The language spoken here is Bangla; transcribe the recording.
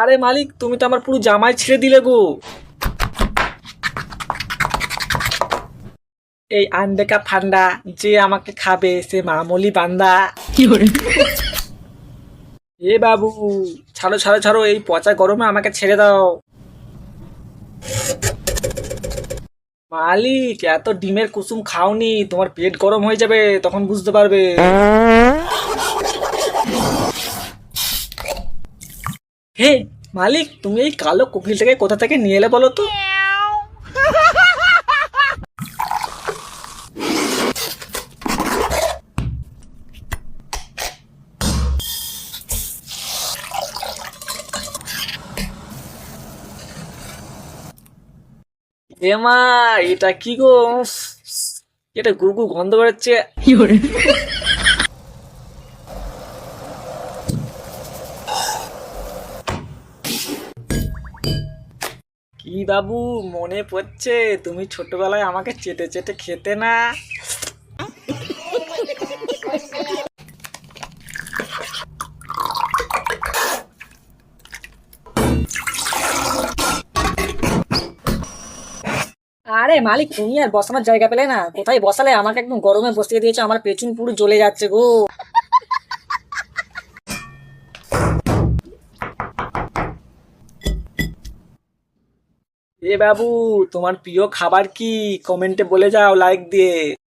আরে মালিক তুমি তো আমার পুরো জামাই ছেড়ে দিলে গো। এই আন্ডেকা ফান্ডা যে আমাকে খাবে সে মামুলি বান্দা। এ বাবু ছাড়ো ছাড়ো ছাড়ো এই পচা গরমে আমাকে ছেড়ে দাও। মালিক এত ডিমের কুসুম খাওনি তোমার পেট গরম হয়ে যাবে তখন বুঝতে পারবে। হে, মালিক, তুমি এই কালো কোকিলটাকে কোথা থেকে নিয়ে এলে বলো তো? এমা এটা কি গো? এটা গুগু গন্ধ বেরোচ্ছে। কি বাবু, মনে পড়ছে? তুমি ছোটবেলায় আমাকে চেটে চেটে খেতে না? আরে মালিক, তুমি আর বসানোর জায়গা পেলে না। কোথায় বসালে? আমাকে একদম গরমে বসিয়ে দিয়েছে, আমার পেছন পুরো জ্বলে যাচ্ছে গো। এ বাবু তোমার প্রিয় খাবার কি? কমেন্টে বলে যাও লাইক দিয়ে।